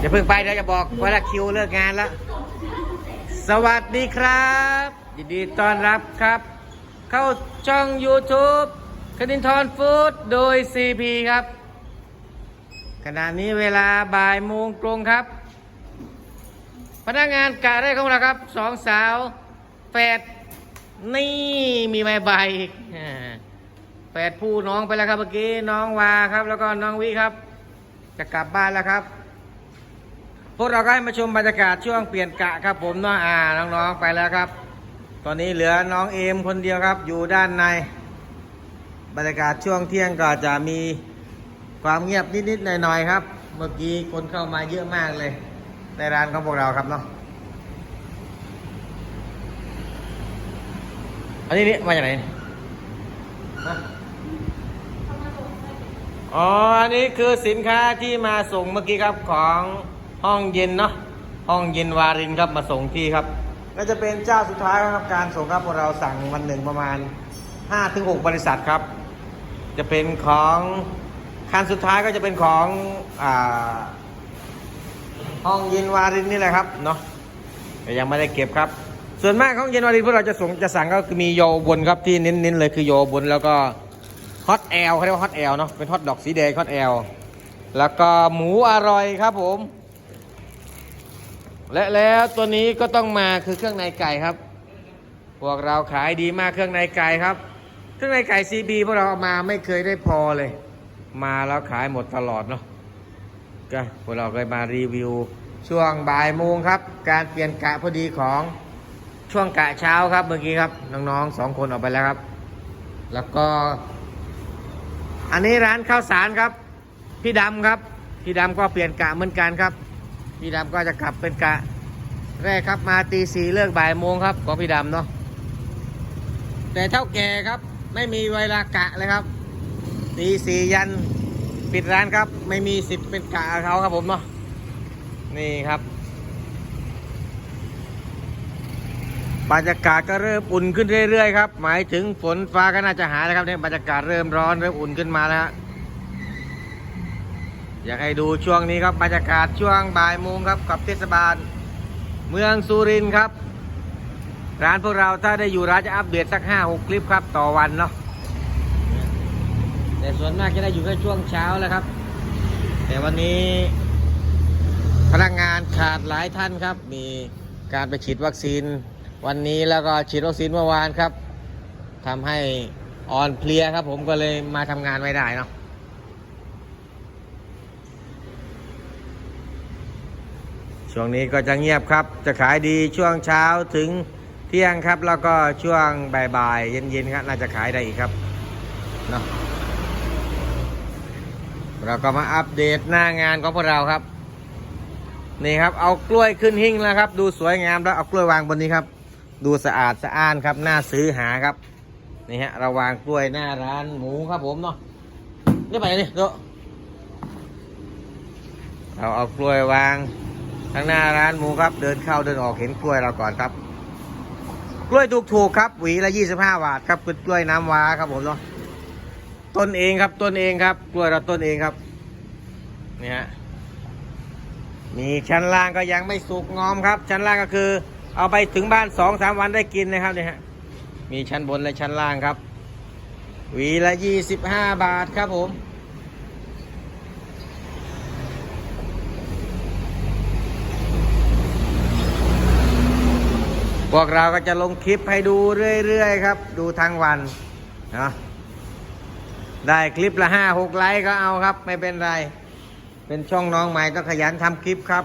อย่าเพิ่งไปเดี๋ยวจะบอกเวลาคิวเลิกงานแล้ว สวัสดีครับ ยินดีต้อนรับครับ เข้าช่อง YouTube คดินทรฟู้ดโดย CP ครับ ขณะนี้เวลาบ่ายโมงตรงครับ พนักงานกะได้ของเราครับสองสาวแฝดนี่มีใบใบแฝดผู้น้องไปแล้วครับเมื่อกี้น้องวาครับ แล้วก็น้องวิครับ จะกลับบ้านแล้วครับ พวกเราก็ให้มาชมบรรยากาศช่วงเปลี่ยนกะครับผมเนาะอ่าน้องๆไปแล้วครับ ตอนนี้เหลือน้องเอมคนเดียวครับ อยู่ด้านใน บรรยากาศช่วงเที่ยงก็จะมีความเงียบนิดๆหน่อยๆครับ เมื่อกี้คนเข้ามาเยอะมากเลย ในร้านของพวกเราครับเนาะอันนี้นี่มาจากไหนอ๋ออันนี้คือสินค้าที่มาส่งเมื่อกี้ครับของ ห้องเย็นเนาะห้องเย็นวารินครับมาส่งที่ครับก็จะเป็นเจ้าสุดท้ายครับการส่งครับพวกเราสั่งวันหนึ่งประมาณ5-6บริษัทครับ จะเป็นของคันสุดท้ายก็จะเป็นของอห้องเย็นวารินนี่แหละครับเนาะแต่ยังไม่ได้เก็บครับ ส่วนมากห้องเย็นวารินพวกเราจะส่งจะสั่งก็คือมีโยบนครับที่เน้นๆเลยคือโยบนแล้วก็ฮอตแอลเขาเรียกว่าฮอตแอลเนาะเป็นฮอตดอกสีแดงฮอตแอลแล้วก็หมูอร่อยครับผม และแล้วตัวนี้ก็ต้องมาคือเครื่องในไก่ครับ พวกเราขายดีมากเครื่องในไก่ครับ เครื่องในไก่ซีบีพวกเราเอามาไม่เคยได้พอเลย มาแล้วขายหมดตลอดเนาะก็พวกเราเคยมารีวิว ช่วงบ่ายโมงครับ การเปลี่ยนกะพอดีของช่วงกะเช้าครับเมื่อกี้ครับน้องๆสองคนออกไปแล้วครับ แล้วก็ อันนี้ร้านข้าวสารครับ พี่ดำครับ พี่ดำก็เปลี่ยนกะเหมือนกันครับ พี่ดำก็จะกลับเป็นกะแรกครับมาตีสี่เลิกบ่ายโมงครับของพี่ดำเนาะแต่เท่าแก่ครับไม่มีเวลากะเลยครับตีสี่ยันปิดร้านครับ ไม่มีสิทธิ์เป็นกะเขาครับผมเนาะนี่ครับบรรยากาศก็เริ่มอุ่นขึ้นเรื่อยๆครับ หมายถึงฝนฟ้าก็น่าจะหายแล้วครับเนี่ยบรรยากาศเริ่มร้อนเริ่มอุ่นขึ้นมาแล้วฮะ อยากให้ดูช่วงนี้ครับบรรยากาศช่วงบ่ายโมงครับกับเทศบาล เมืองสุรินทร์ครับ ร้านพวกเราถ้าได้อยู่ร้านจะอัปเดตสักห้าหกคลิปครับต่อวันเนาะแต่ส่วนมากจะได้อยู่แค่ช่วงเช้าแล้วครับ แต่วันนี้พนักงานขาดหลายท่านครับ มีการไปฉีดวัคซีน วันนี้แล้วก็ฉีดวัคซีนเมื่อวานครับทำให้อ่อนเพลียครับ ผมก็เลยมาทำงานไม่ได้เนาะ ช่วงนี้ก็จะเงียบครับ จะขายดีช่วงเช้าถึงเที่ยงครับ แล้วก็ช่วงบ่ายๆเย็นๆครับน่าจะขายได้อีกครับเนาะเราก็มาอัปเดตหน้างานของพวกเราครับ นี่ครับเอากล้วยขึ้นหิ้งแล้วครับ ดูสวยงามแล้วเอากล้วยวางบนนี้ครับ ดูสะอาดสะอ้านครับน่าซื้อหาครับนี่ฮะเราวางกล้วยหน้าร้านหมูครับผมเนาะนี่ไปนี่โตเราเอากล้วยวาง ทางหน้าร้านหมูครับ เดินเข้าเดินออกเห็นกล้วยเราก่อนครับ กล้วยถูกๆครับ หวีละ25บห้าบาทครับคือกล้วยน้ำว้าครับผมเนาะต้นเองครับต้นเองครับ กล้วยเราต้นเองครับนี่ฮะมีชั้นล่างก็ยังไม่สุกงอมครับ ชั้นล่างก็คือ เอาไปถึงบ้านสองสามวันได้กินนะครับเนี่ยฮะมีชั้นบนและชั้นล่างครับหวีละยี่สิบห้าบาทครับผม พวกเราก็จะลงคลิปให้ดูเรื่อยๆครับ ดูทั้งวันนะได้คลิปละห้าหกไลค์ก็เอาครับ ไม่เป็นไร เป็นช่องน้องใหม่ต้องขยันทำคลิปครับ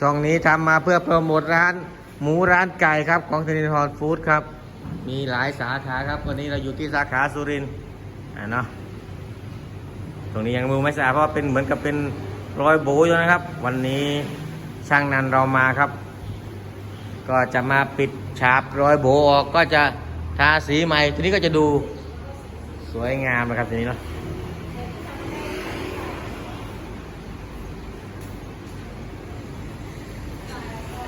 ช่องนี้ทำมาเพื่อโปรโมทร้าน หมูร้านไก่ครับ ของธนิทรฟู้ดครับ มีหลายสาขาครับ วันนี้เราอยู่ที่สาขาสุรินทร์อะเนาะตรงนี้ยังมือไม่สะอาดเพราะเป็นเหมือนกับเป็นรอยโบอยู่นะครับ วันนี้ช่างนันเรามาครับ ก็จะมาปิดฉาบรอยโบออกก็จะทาสีใหม่ ทีนี้ก็จะดูสวยงามนะครับทีนี้เนาะ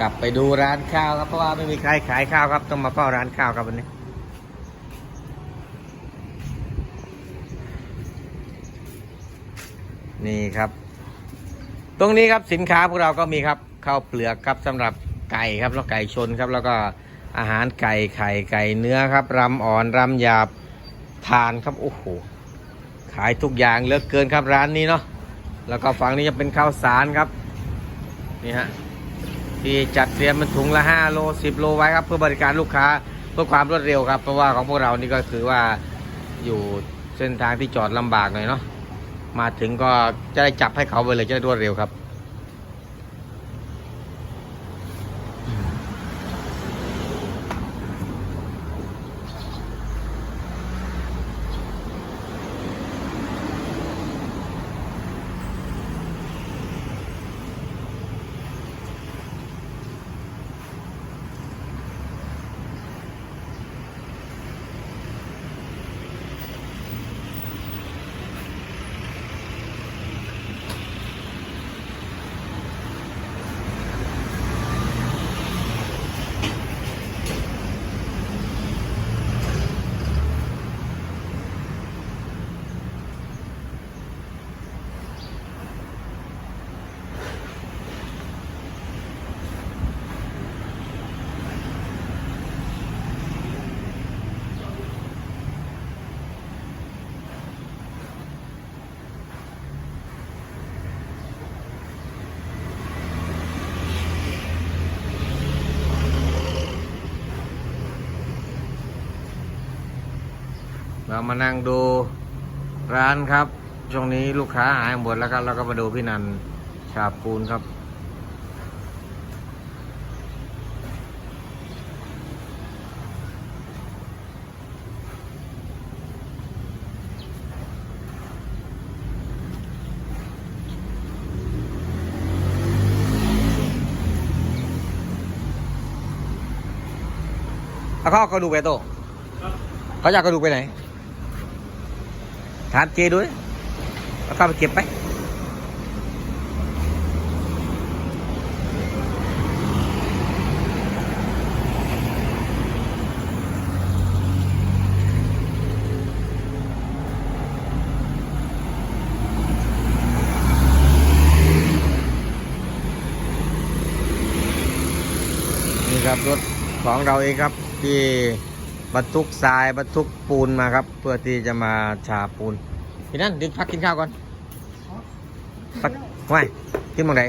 กลับไปดูร้านข้าวครับเพราะว่าไม่มีใครขายข้าวครับ ต้องมาเฝ้าร้านข้าวครับวันนี้ นี่ครับ ตรงนี้ครับสินค้าพวกเราก็มีครับข้าวเปลือกครับสำหรับ ไก่ครับแล้วไก่ชนครับ แล้วก็อาหารไก่ไข่ไก่เนื้อครับรำอ่อนรำหยาบทานครับโอ้โหขายทุกอย่างเลือกเกินครับร้านนี้เนาะแล้วก็ฝั่งนี้จะเป็นข้าวสารครับนี่ฮะที่จัดเตรียมเป็นถุงละ 5 โล 10 โลไว้ครับ เพื่อบริการลูกค้าเพื่อความรวดเร็วครับ เพราะว่าของพวกเรานี่ก็คือว่าอยู่เส้นทางที่จอดลำบากหน่อยเนาะมาถึงก็จะได้จับให้เขาไปเลยจะได้รวดเร็วครับ เรามานั่งดูร้านครับ ช่วงนี้ลูกค้าหายหมดแล้วครับเราก็มาดูพี่นันชาปูนครับ แล้วเขาเอากระดูกไปโตะเขาจะเอากระดูกไปไหน ถามเจด้วยแล้วเขาไปเก็บไปนี่ครับรถของเราเองครับที่ บรรทุกทรายบรรทุกปูนมาครับ เพื่อที่จะมาฉาบปูนพี่นั่นดึงพักกินข้าวก่อนพักไม่กินมองไหน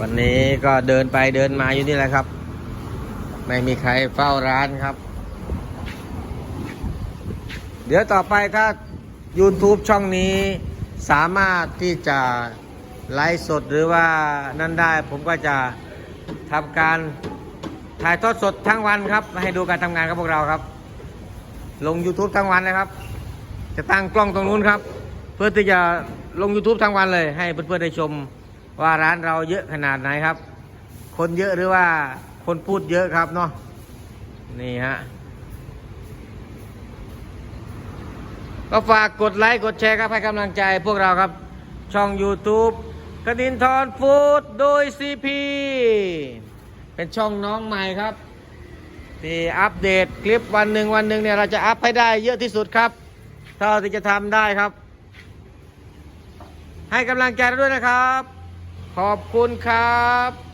วันนี้ก็เดินไปเดินมาอยู่นี่แหละครับ ไม่มีใครเฝ้าร้านครับ เดี๋ยวต่อไปถ้า YouTube ช่องนี้สามารถที่จะไลฟ์สดหรือว่านั่นได้ ผมก็จะทำการถ่ายทอดสดทั้งวันครับมาให้ดูการทำงานของพวกเราครับ ลง YouTube ทั้งวันนะครับ จะตั้งกล้องตรงนู้นครับ เพื่อที่จะลง YouTube ทั้งวันเลย ให้เพื่อนๆได้ชมว่าร้านเราเยอะขนาดไหนครับ คนเยอะหรือว่าคนพูดเยอะครับเนาะนี่ฮะ ก็ฝากกดไลค์กดแชร์ครับให้กำลังใจพวกเราครับ ช่อง YouTube กระดินทรฟู้ดโดย CP เป็นช่องน้องใหม่ครับ ที่อัปเดตคลิปวันหนึ่งวันหนึ่งเนี่ยเราจะอัพให้ได้เยอะที่สุดครับ เท่าที่จะทำได้ครับ ให้กำลังใจเราด้วยนะครับ ขอบคุณครับ